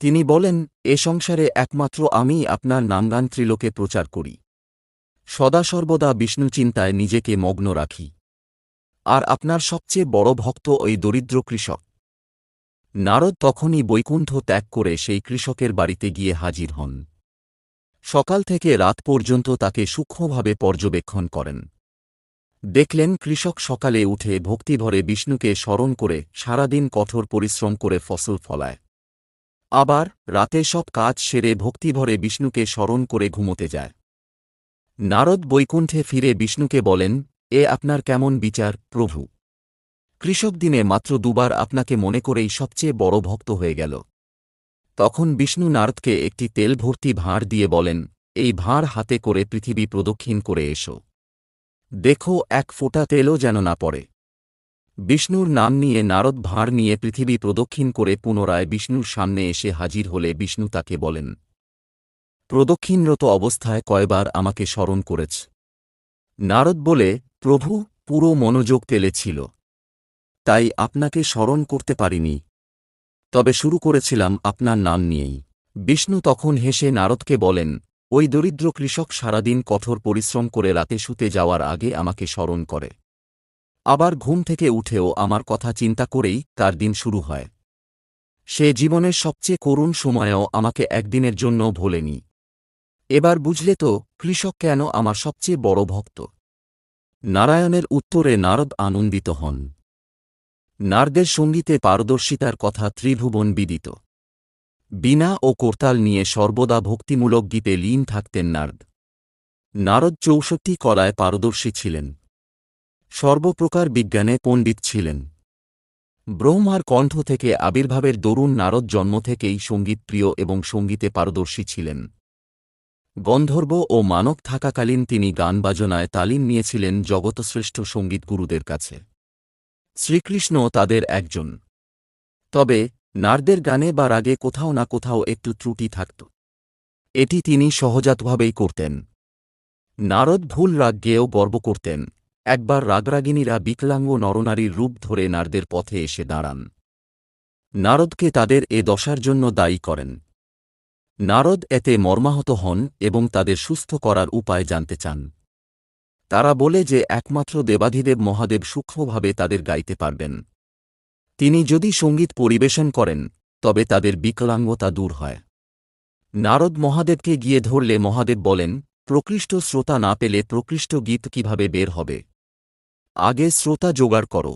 তিনি বলেন, এ সংসারে একমাত্র আমি আপনার নামগান ত্রিলোকে প্রচার করি। সদা সর্বদা বিষ্ণু চিন্তায় নিজেকে মগ্ন রাখি। আর আপনার সবচেয়ে বড় ভক্ত ওই দরিদ্র কৃষক। নারদ তখনই বৈকুণ্ঠ ত্যাগ করে সেই কৃষকের বাড়িতে গিয়ে হাজির হন। সকাল থেকে রাত পর্যন্ত তাকে সূক্ষ্মভাবে পর্যবেক্ষণ করেন। দেখলেন কৃষক সকালে উঠে ভক্তিভরে বিষ্ণুকে স্মরণ করে সারাদিন কঠোর পরিশ্রম করে ফসল ফলায়। আবার রাতে সব কাজ সেরে ভক্তিভরে বিষ্ণুকে স্মরণ করে ঘুমোতে যায়। নারদ বৈকুণ্ঠে ফিরে বিষ্ণুকে বলেন, এ আপনার কেমন বিচার, প্রভু? কৃষক দিনে মাত্র দুবার আপনাকে মনে করেই সবচেয়ে বড় ভক্ত হয়ে গেল। তখন বিষ্ণু নারদকে একটি তেল ভর্তি ভাঁড় দিয়ে বলেন, এই ভাঁড় হাতে করে পৃথিবী প্রদক্ষিণ করে এসো। দেখো, এক ফোঁটা তেলও যেন না পড়ে। বিষ্ণুর নাম নিয়ে নারদ ভাঁড় নিয়ে পৃথিবী প্রদক্ষিণ করে পুনরায় বিষ্ণুর সামনে এসে হাজির হলে বিষ্ণু তাকে বলেন, প্রদক্ষিণরত অবস্থায় কয়বার আমাকে স্মরণ করেছ? নারদ বলে, প্রভু, পুরো মনোযোগ তেলে ছিল। তাই আপনাকে স্মরণ করতে পারিনি। তবে শুরু করেছিলাম আপনার নাম নিয়েই। বিষ্ণু তখন হেসে নারদকে বলেন, ওই দরিদ্র কৃষক সারাদিন কঠোর পরিশ্রম করে রাতে শুতে যাওয়ার আগে আমাকে স্মরণ করে। আবার ঘুম থেকে উঠেও আমার কথা চিন্তা করেই তার দিন শুরু হয়। সে জীবনের সবচেয়ে করুণ সময়েও আমাকে একদিনের জন্য ভোলেনি। এবার বুঝলে তো, কৃষক কেন আমার সবচেয়ে বড় ভক্ত? নারায়ণের উত্তরে নারদ আনন্দিত হন। নারদের সঙ্গীতে পারদর্শিতার কথা ত্রিভুবন বিদিত। বিনা ও কোরতাল নিয়ে সর্বদা ভক্তিমূলক গীতে লীন থাকতেন নারদ। নারদ চৌষট্টি কলায় পারদর্শী ছিলেন। সর্বপ্রকার বিজ্ঞানে পণ্ডিত ছিলেন। ব্রহ্মার কণ্ঠ থেকে আবির্ভাবের দরুণ নারদ জন্ম থেকেই সঙ্গীতপ্রিয় এবং সঙ্গীতে পারদর্শী ছিলেন। গন্ধর্ব ও মানব থাকাকালীন তিনি গান বাজনায় তালিম নিয়েছিলেন জগতশ্রেষ্ঠ সংগীত গুরুদের কাছে। শ্রীকৃষ্ণ তাদের একজন। তবে, নারদের গানে বা রাগে কোথাও না কোথাও একটু ত্রুটি থাকত। এটি তিনি সহজাতভাবেই করতেন। নারদ ভুল রাগ গেয়েও গর্ব করতেন। একবার রাগরাগিনীরা বিকলাঙ্গ নরনারীর রূপ ধরে নারদের পথে এসে দাঁড়ান। নারদকে তাদের এ দশার জন্য দায়ী করেন। নারদ এতে মর্মাহত হন এবং তাদের সুস্থ করার উপায় জানতে চান। তারা বলে যে একমাত্র দেবাধিদেব মহাদেব সূক্ষ্মভাবে তাদের গাইতে পারবেন। তিনি যদি সংগীত পরিবেশন করেন, তবে তাদের বিকলাঙ্গতা দূর হয়। নারদ মহাদেবকে গিয়ে ধরলে মহাদেব বলেন, প্রকৃষ্ট শ্রোতা না পেলে প্রকৃষ্ট গীত কীভাবে বের হবে? আগে শ্রোতা জোগাড় করো।